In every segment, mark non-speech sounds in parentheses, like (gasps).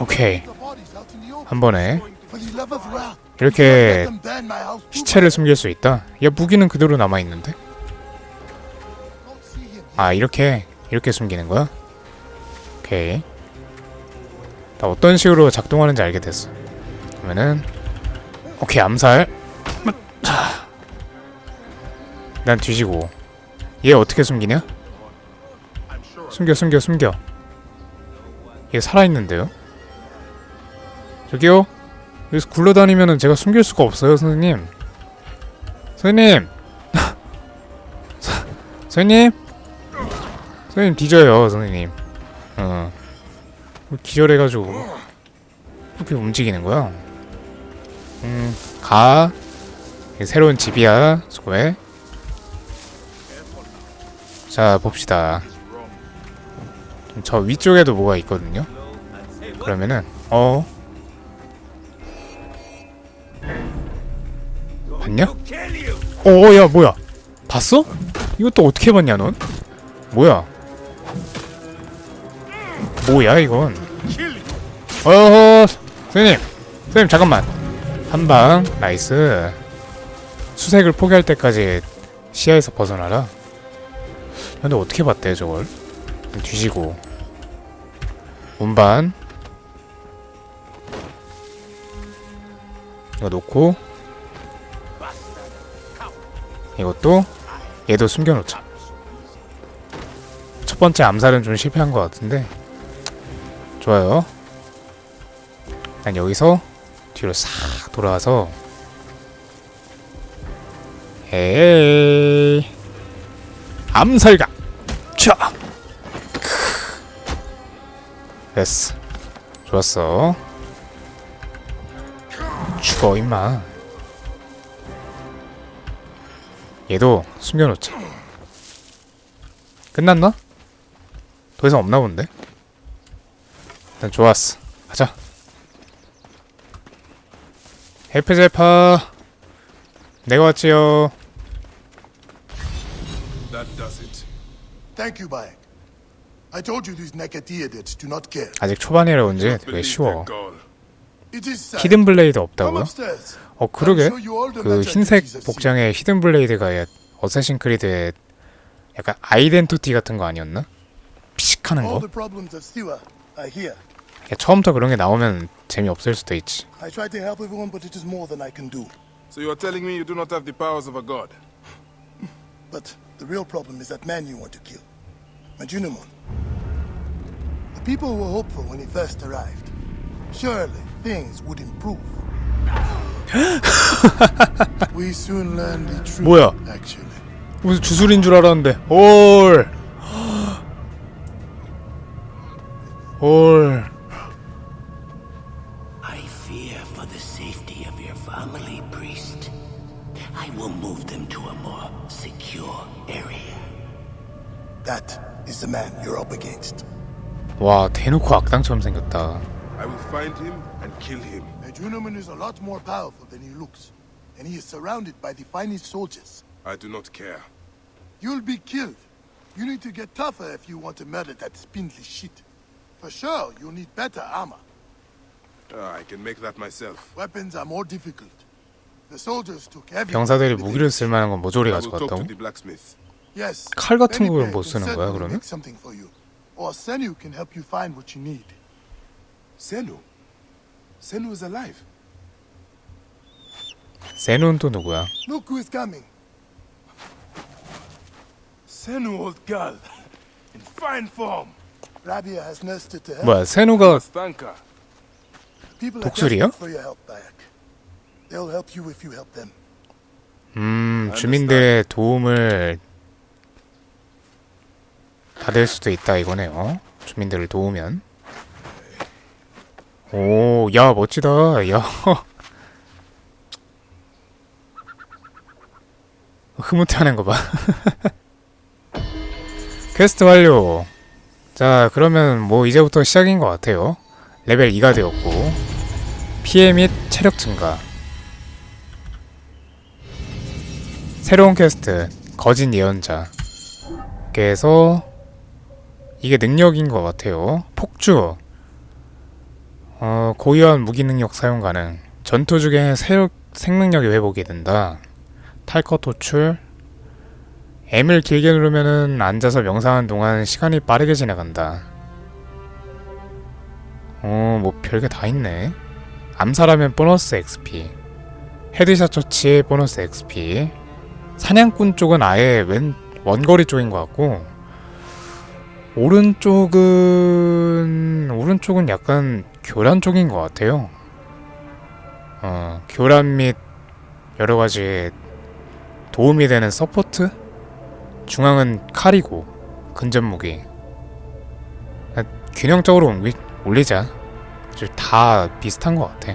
오케이 한 번에 이렇게 시체를 숨길 수 있다. 야 무기는 그대로 남아 있는데. 아 이렇게 이렇게 숨기는 거야? 오케이. 나 어떤 식으로 작동하는지 알게 됐어. 그러면은 오케이 암살. 자. 난 뒤지고 얘 어떻게 숨기냐? 숨겨 숨겨 숨겨. 얘 살아있는데요? 저기요? 여기서 굴러다니면은 제가 숨길 수가 없어요, 선생님. 선생님! (laughs) 서- 선생님? 선생님 뒤져요, 선생님. 어. 기절해가지고. 이렇게 움직이는 거야. 음, 가. 새로운 집이야, 수고해. 자, 봅시다. 좀저 위쪽에도 뭐가 있거든요. 그러면은, 어, 봤냐? 어, 야, 뭐야? 봤어? 이것도 어떻게 봤냐, 넌? 뭐야? 뭐야, 이건? 어허, 선생님, 선생님, 잠깐만. 한 방, 나이스. 수색을 포기할 때까지 시야에서 벗어나라. 근데 어떻게 봤대, 저걸? 뒤지고. 운반. 이거 놓고 이것도 얘도 숨겨놓자. 첫 번째 암살은 좀 실패한 것 같은데 좋아요. 난 여기서 뒤로 싹 돌아와서 에이 암살가 됐어 좋았어 죽어 임마 얘도 숨겨놓자 끝났나? 더 이상 없나 본데? 일단 좋았어 가자 해프제파 내가 왔지요 That does it. Thank you, Bayek. I told you these Nekatiadids do not care. 아직 초반이라 그런지 되게 쉬워. It is sad. 히든 블레이드 Come 없다고요? upstairs. 어 그러게 그 흰색 복장의 히든 블레이드가 얘 어쌔신 크리드의 약간 아이덴티티 같은 거 아니었나? 피식하는 All 거? the problems of Siwa are here. 야, 처음부터 그런 게 나오면 재미없을 수도 있지 I try to help everyone, but it is more than I can do. So you are telling me you do not have the powers of a god? But the real problem is that man you want to kill. Majunimon. The people were hopeful when he first arrived. Surely things would improve. (gasps) we soon learned the truth, 뭐야? actually. 무슨 주술인 줄 알았는데 올 올. I fear for the safety of your family, priest. I will move them to a more secure area. That is the man you're up against. 와 대놓고 악당처럼 생겼다 I will find him and kill him. Majunaman is a lot more powerful than he looks, and he is surrounded by the finest soldiers. I do not care. You'll be killed. You need to get tougher if you want to murder that spindly shit. For sure, you'll need better armor. Ah, I can make that myself. Weapons are more difficult. The soldiers took heavy. 병사들이 무기를. 쓸 만한 건 모조리 I will talk to 가져갔다고? the blacksmith. Yes. 칼 같은 걸 못 쓰는 거야, 그러면? something for you. Or Senu can help you find what you need. Senu. Senu is alive. 세누는 또 누구야? Look who is coming. Senu, old girl. In fine form. Rabia has nursed to health. 뭐야 세누가 her. People are 독수리요? desperate for your help, Bayek. They'll help you if you help them. 음 주민들의 도움을 받을 수도 있다 이거네요. 주민들을 도우면. 오 야 멋지다. 야. (laughs) 흐뭇해하는 거 봐. (laughs) 퀘스트 완료. 자 그러면 뭐 이제부터 시작인 것 같아요. 레벨 2가 되었고. 피해 및 체력 증가. 새로운 퀘스트. 거짓 예언자 해서 이게 능력인 것 같아요. 폭주. 어, 고유한 무기 능력 사용 가능. 전투 중에 새로 생명력이 회복이 된다. 탈것 도출. M을 길게 누르면은 앉아서 명상하는 동안 시간이 빠르게 지나간다. 어, 뭐 별게 다 있네. 암살하면 보너스 XP. 헤드샷 처치 보너스 XP. 사냥꾼 쪽은 아예 왼 원거리 쪽인 것 같고 오른쪽은 오른쪽은 약간 교란 쪽인 것 같아요. 어, 교란 및 여러 가지 도움이 되는 서포트? 중앙은 칼이고 근접 무기. 아, 균형적으로 올리, 올리자. 다 비슷한 것 같아.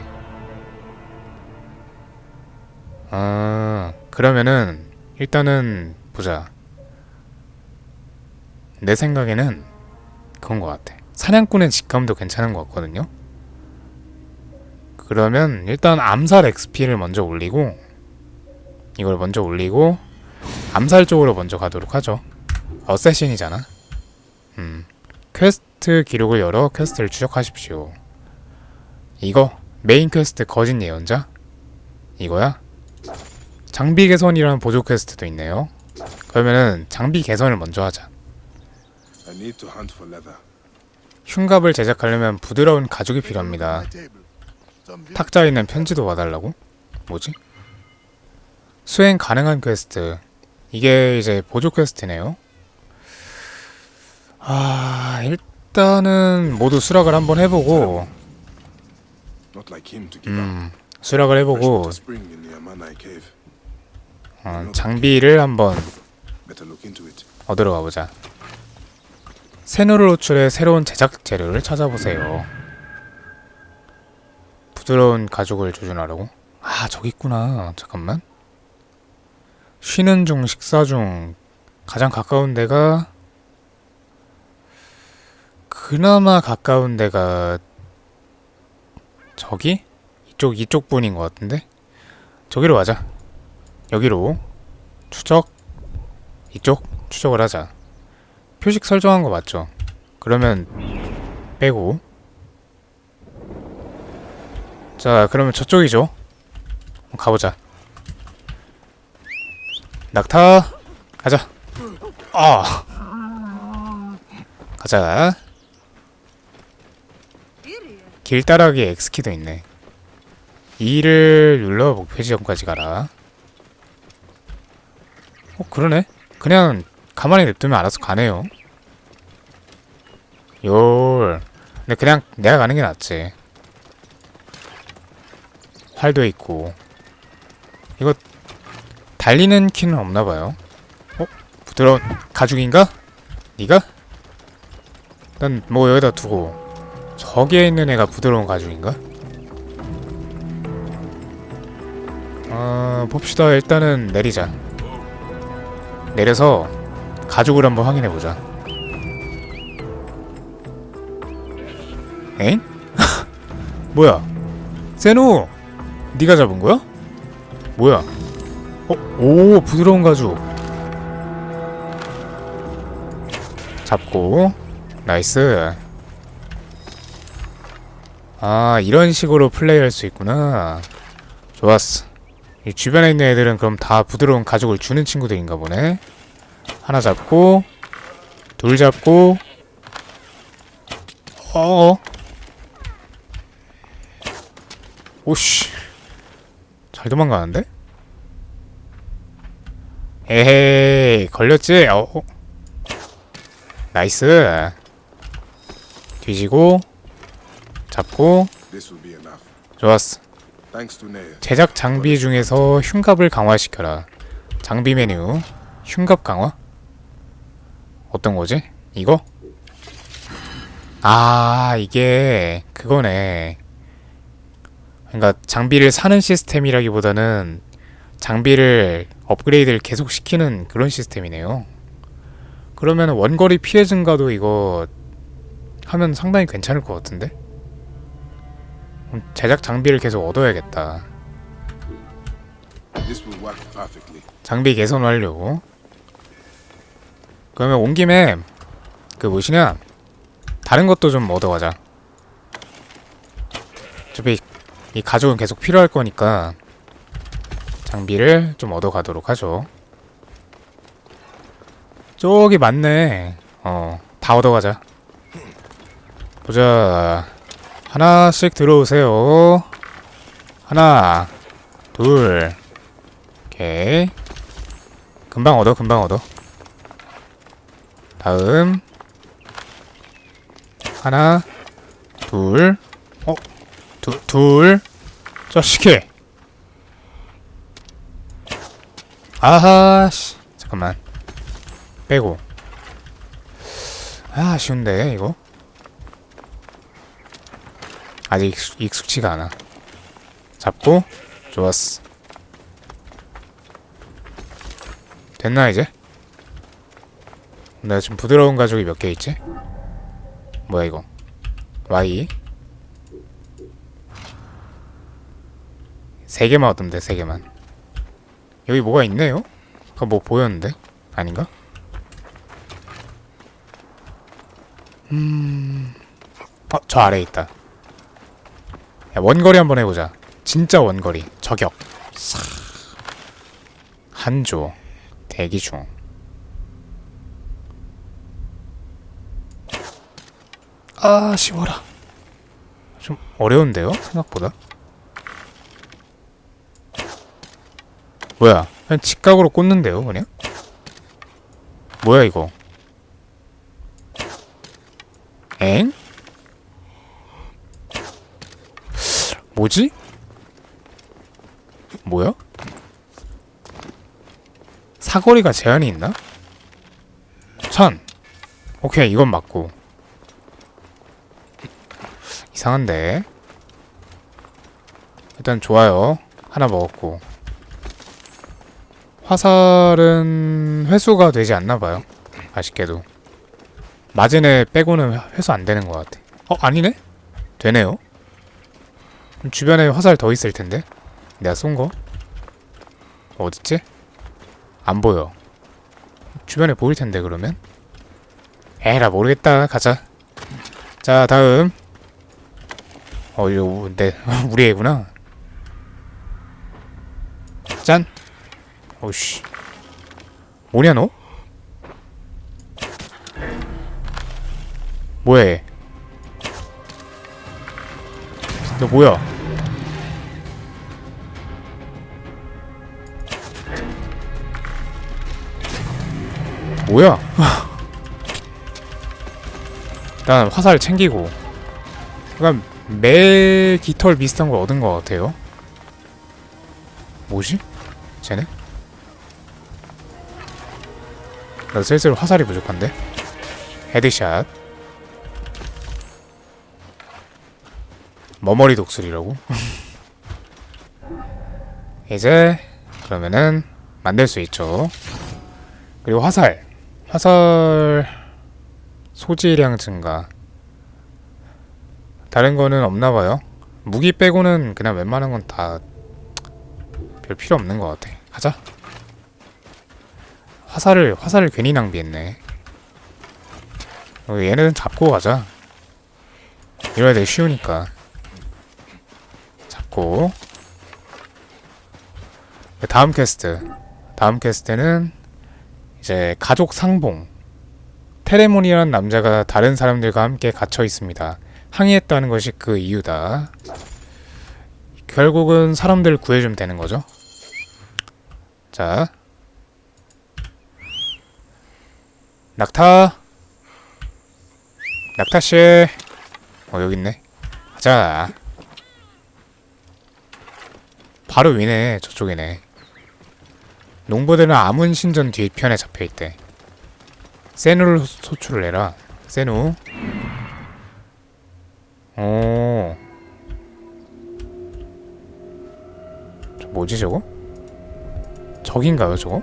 아, 그러면은 일단은 보자. 내 생각에는 그런 것 같아. 사냥꾼의 직감도 괜찮은 것 같거든요. 그러면 일단 암살 XP를 먼저 올리고 이걸 먼저 올리고 암살 쪽으로 먼저 가도록 하죠. 어쌔신이잖아. 음. 퀘스트 기록을 열어 퀘스트를 추적하십시오. 이거 메인 퀘스트 거짓 예언자? 이거야? 장비 개선이라는 보조 퀘스트도 있네요. 그러면은 장비 개선을 먼저 하자. I need to hunt for leather. 흉갑을 제작하려면 부드러운 가죽이 필요합니다. 탁자에 있는 편지도 와달라고? 뭐지? 수행 가능한 퀘스트. 이게 이제 보조 퀘스트네요. 아, 일단은 모두 수락을 한번 해보고. 음, 수락을 해보고. 어, 장비를 한번. 얻으러 가보자. 새누를 호출의 새로운 제작 재료를 찾아보세요. 부드러운 가죽을 조준하라고? 아, 저기 있구나. 잠깐만. 쉬는 중, 식사 중 가장 가까운 데가 그나마 가까운 데가 저기? 이쪽 이쪽 분인 것 같은데? 저기로 가자. 여기로 추적 이쪽 추적을 하자. 표식 설정한 거 맞죠? 그러면 빼고 자 그러면 저쪽이죠? 가보자. 낙타 가자. 아 가자. 길 따라가기 X키도 있네. 2를 눌러 목표 지점까지 가라. 어 그러네. 그냥 가만히 냅두면 알아서 가네요. 열. 근데 그냥 내가 가는 게 낫지. 활도 있고. 이거 달리는 키는 없나 봐요. 어? 부드러운 가죽인가? 네가? 난 뭐 여기다 두고 저기에 있는 애가 부드러운 가죽인가? 어, 봅시다. 일단은 내리자. 내려서 가죽을 한번 확인해 보자. 엥? (laughs) 뭐야? 세노, 네가 잡은 거야? 뭐야? 어, 오, 부드러운 가죽. 잡고, 나이스. 아, 이런 식으로 플레이할 수 있구나. 좋았어. 이 주변에 있는 애들은 그럼 다 부드러운 가죽을 주는 친구들인가 보네. 하나 잡고, 둘 잡고, 어어. 오씨. 잘 도망가는데? 에헤이, 걸렸지? 어. 어. 나이스. 뒤지고, 잡고. 좋았어. 제작 장비 중에서 흉갑을 강화시켜라. 장비 메뉴 흉갑 강화? 어떤 거지? 이거? 아 이게 그거네. 그러니까 장비를 사는 시스템이라기보다는 장비를 업그레이드를 계속 시키는 그런 시스템이네요. 그러면 원거리 피해 증가도 이거 하면 상당히 괜찮을 것 같은데? 제작 장비를 계속 얻어야겠다. 장비 개선 완료. 그러면 온 김에 그 뭐시냐 다른 것도 좀 얻어가자. 어차피 이 가족은 계속 필요할 거니까 장비를 좀 얻어가도록 하죠. 저기 많네. 어 다 얻어가자. 보자. 하나씩 들어오세요. 하나 둘 오케이. 금방 얻어 금방 얻어 다음. 하나 둘. 어? 두, 둘. 자식이 아하 씨. 잠깐만. 빼고. 아 아쉬운데 이거? 아직 익숙, 익숙치가 않아. 잡고. 좋았어. 됐나 이제? 나 지금 부드러운 가죽이 몇 개 있지? 뭐야 이거 Y 세 개만 얻으면 돼세 개만 여기 뭐가 있네요? 아까 뭐 보였는데? 아닌가? 음... 어, 저 아래에 있다 야, 원거리 한번 해보자 진짜 원거리 저격 싹. 한조 대기 중 아, 쉬워라. 좀 어려운데요? 생각보다. 뭐야? 그냥 직각으로 꽂는데요, 그냥? 뭐야, 이거? 엥? 뭐지? 뭐야? 사거리가 제한이 있나? 천. 오케이, 이건 맞고. 이상한데. 일단 좋아요. 하나 먹었고. 화살은 회수가 되지 않나봐요. 아쉽게도. 마진에 빼고는 회수 안 되는 것 같아. 어 아니네? 되네요. 주변에 화살 더 있을 텐데. 내가 쏜 거? 어딨지? 안 보여. 주변에 보일 텐데 그러면? 에라 모르겠다. 가자. 자 다음 어, 이거 내 (laughs) 우리 애구나. 짠. 오씨. 뭐냐 너? 뭐해? 너 뭐야? 뭐야? (laughs) 일단 화살 챙기고. 약간 매 깃털 비슷한 걸 얻은 것 같아요. 뭐지? 쟤네? 나 슬슬 화살이 부족한데? 헤드샷. 머머리 독수리라고? (laughs) 이제 그러면은 만들 수 있죠. 그리고 화살. 화살 소지량 증가. 다른 거는 없나 봐요. 무기 빼고는 그냥 웬만한 건 다 별 필요 없는 것 같아. 가자. 화살을 화살을 괜히 낭비했네. 어, 얘는 잡고 가자. 이래야 되게 쉬우니까. 잡고. 다음 퀘스트. 다음 퀘스트는 이제 가족 상봉. 테레몬이라는 남자가 다른 사람들과 함께 갇혀 있습니다. 항의했다는 것이 그 이유다. 결국은 사람들 구해주면 되는 거죠. 자. 낙타. 낙타씨. 어, 여기 있네. 가자. 바로 위네. 저쪽이네. 농부들은 아문 신전 뒤편에 잡혀있대. 세누를 소출을 해라. 세누. 오. 저 뭐지 저거? 적인가요 저거?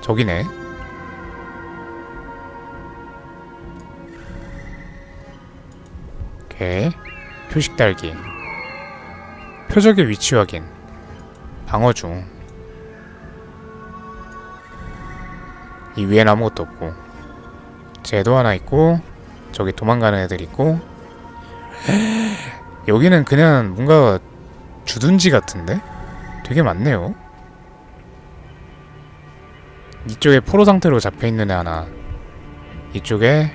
적이네. 오케이. 표식 달기. 표적의 위치 확인. 방어 중. 이 위엔 아무것도 없고. 쟤도 하나 있고 저기 도망가는 애들 있고 (gasps) 여기는 그냥 뭔가 주둔지 같은데? 되게 많네요. 이쪽에 포로 상태로 잡혀 있는 애 하나. 이쪽에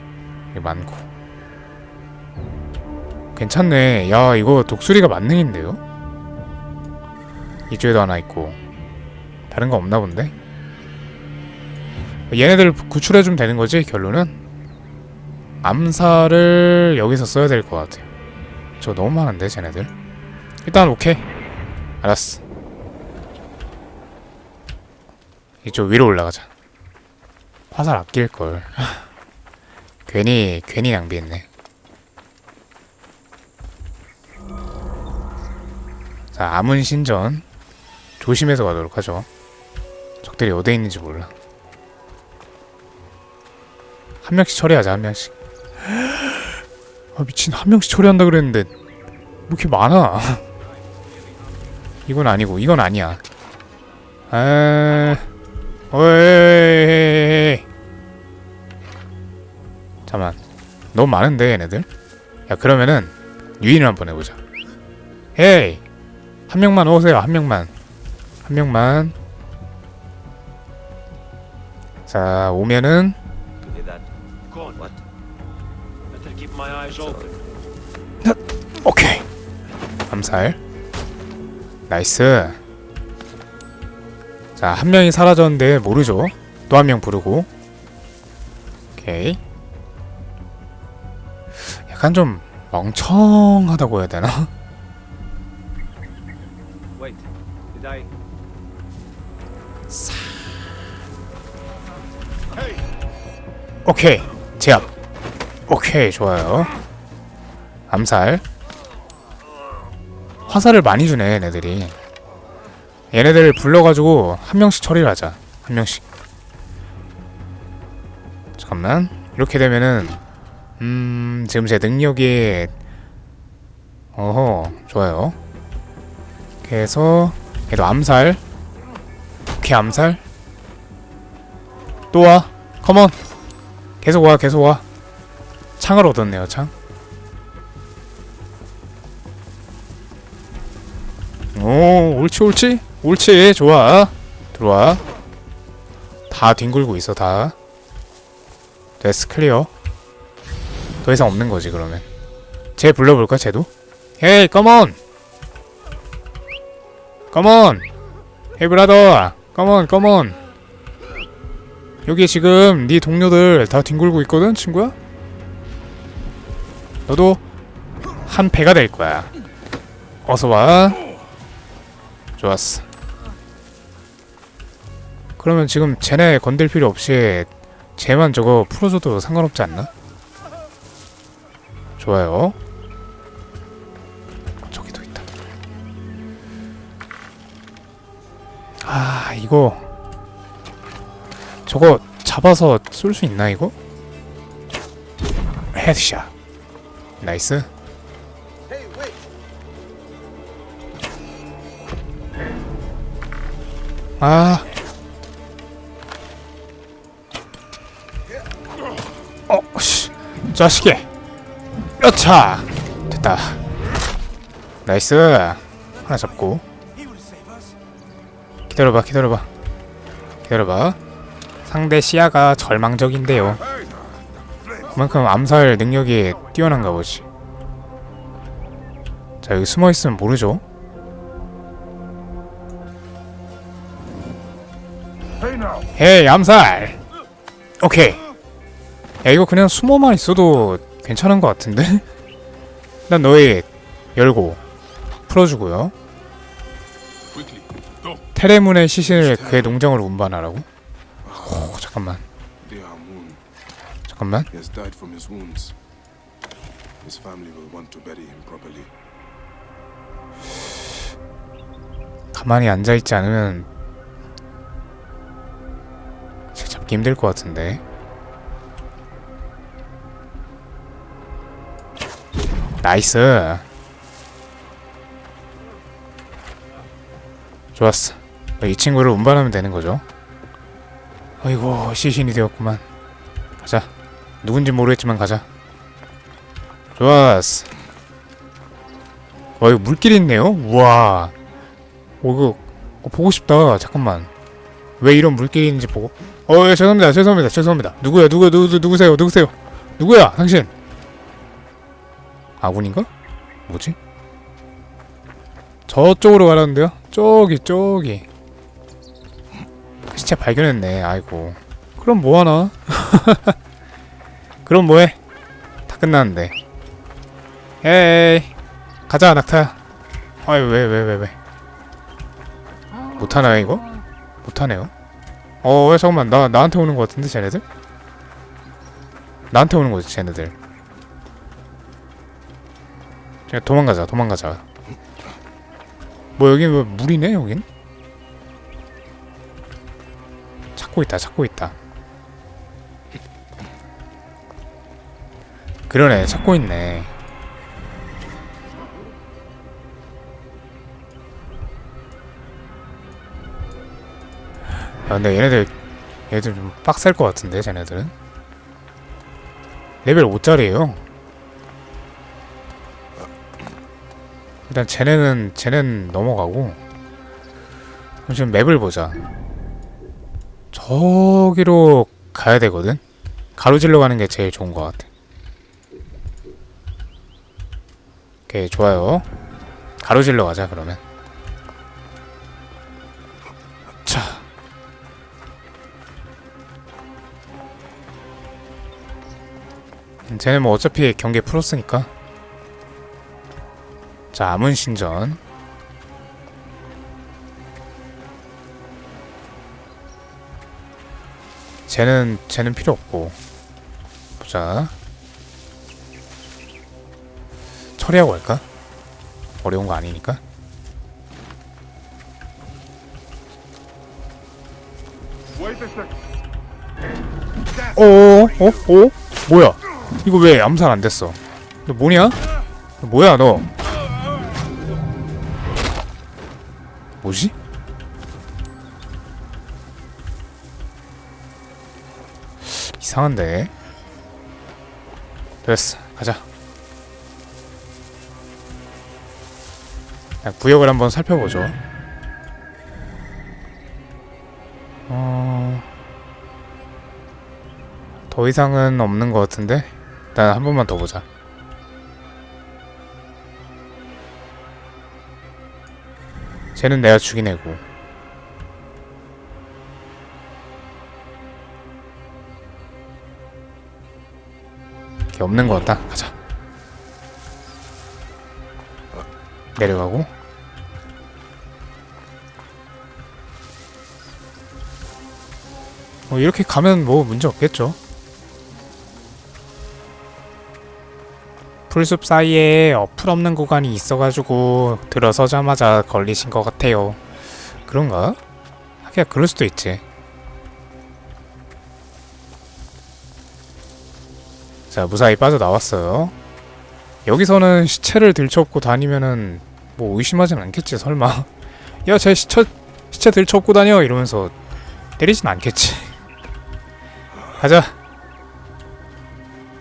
많고. 괜찮네. 야, 이거 독수리가 만능인데요? 이쪽에도 하나 있고. 다른 거 없나 본데? 얘네들 구출해주면 되는 거지, 결론은? 암살을 여기서 써야 될 것 같아요. 저 너무 많은데, 쟤네들. 일단 오케이. 알았어. 이쪽 위로 올라가자. 화살 아낄 걸. (laughs) 괜히 괜히 낭비했네. 자, 아문 신전 조심해서 가도록 하죠. 적들이 어디에 있는지 몰라. 한 명씩 처리하자, 한 명씩. 아, 미친, 한 명씩 처리한다 그랬는데, 뭐 이렇게 많아. (laughs) 이건 아니고, 이건 아니야. 아, 어이. 잠만. 너무 많은데, 얘네들? 야, 그러면은, 유인을 한번 해보자. 헤이! 한 명만 오세요, 한 명만. 한 명만. 자, 오면은, 오케이. 암살. 나이스. 자, 한 명이 사라졌는데 모르죠. 또 한 명 부르고. 오케이. 약간 좀 멍청하다고 해야 되나? (laughs) 오케이. 제압. 오케이, 좋아요. 암살. 화살을 많이 주네, 얘네들이. 얘네들 불러가지고 한 명씩 처리를 하자. 한 명씩. 잠깐만. 이렇게 되면은 음 지금 제 능력이 어허 좋아요. 이렇게 해서 얘도 암살. 오케이 암살. 또 와. 컴온. 계속 와 계속 와. 창을 얻었네요 창. 오 옳지 옳지. 옳지 좋아. 들어와. 다 뒹굴고 있어 다. 됐어 클리어. 더 이상 없는 거지 그러면. 쟤 불러볼까 쟤도? 헤이 컴온 컴온 헤이 브라더 컴온 컴온 여기 지금 네 동료들 다 뒹굴고 있거든 친구야 너도 한 배가 될 거야 어서 와 좋았어. 그러면 지금 쟤네 건들 필요 없이 쟤만 저거 풀어줘도 상관없지 않나? 좋아요. 저기도 있다. 아 이거 저거 잡아서 쏠 수 있나 이거? 헤드샷. 나이스. 아. 어, 씨. 자식이. 여차. 됐다. 나이스. 하나 잡고. 기다려봐, 기다려봐. 기다려봐. 상대 시야가 절망적인데요. 그만큼 암살 능력이 뛰어난가 보지. 자, 여기 숨어 있으면 모르죠. 헤이 암살 오케이 야 이거 그냥 숨어만 있어도 괜찮은 것 같은데? (laughs) 일단 너희 열고 풀어주고요. 테레문의 시신을 그의 농장으로 운반하라고? 오 잠깐만 잠깐만 he has died from his wounds. His family will want to bury him properly. 가만히 앉아 있지 않으면 쟤 잡기 힘들 것 같은데 나이스 좋았어 이 친구를 운반하면 되는 거죠 어이구 시신이 되었구만 가자 누군지 모르겠지만 가자. 좋았어. 와 이거 물길 있네요. 우와. 오 이거 어, 보고 싶다. 잠깐만. 왜 이런 물길이 있는지 보고. 어 예, 죄송합니다. 죄송합니다. 죄송합니다. 누구야? 누구 누구 누- 누구세요? 누구세요? 누구야? 당신. 아군인가? 뭐지? 저쪽으로 가라는데요? 저기 저기. 시체 발견했네. 아이고. 그럼 뭐하나? (laughs) 그럼 뭐해? 다 끝났는데. 에이. 가자 낙타야. 아이 왜 왜 왜 왜? 못하나요 이거? 못하네요. 어, 왜 잠깐만 나 나한테 오는 것 같은데 쟤네들? 나한테 오는 거지 쟤네들. 그냥 도망가자, 도망가자. 뭐 여기 뭐 물이네 여긴? 찾고 있다, 찾고 있다. 그러네, 찾고 있네. 야, 근데 얘네들 얘들 좀 빡셀 것 같은데 쟤네들은? 레벨 5짜리에요. 일단 쟤네는 쟤는 넘어가고 그럼 지금 맵을 보자. 저기로 가야 되거든? 가로질러 가는 게 제일 좋은 것 같아 오케이 좋아요. 가로질러 가자 그러면. 자. 음, 쟤는 뭐 어차피 경기 풀었으니까. 자 암은신전. 쟤는 쟤는 필요 없고. 보자 처리하고 갈까? 어려운 거 아니니까 어어 어? 어? 뭐야 이거 왜 암살 안 됐어 너 뭐냐? 너 뭐야 너 뭐지? 이상한데 됐어 가자 구역을 한번 살펴보죠. 어... 더 이상은 없는 것 같은데? 일단 한 번만 더 보자. 쟤는 내가 죽인 애고. 걔 없는 것 같다. 가자. 내려가고 어, 이렇게 가면 뭐 문제 없겠죠 풀숲 사이에 어플 없는 구간이 있어가지고 들어서자마자 걸리신 것 같아요. 그런가? 하기야 그럴 수도 있지. 자 무사히 빠져나왔어요. 여기서는 시체를 들쳐업고 다니면은 뭐 의심하진 않겠지 설마. (laughs) 야 쟤 시체 시체 들쳐업고 다녀 이러면서 때리진 않겠지. 가자.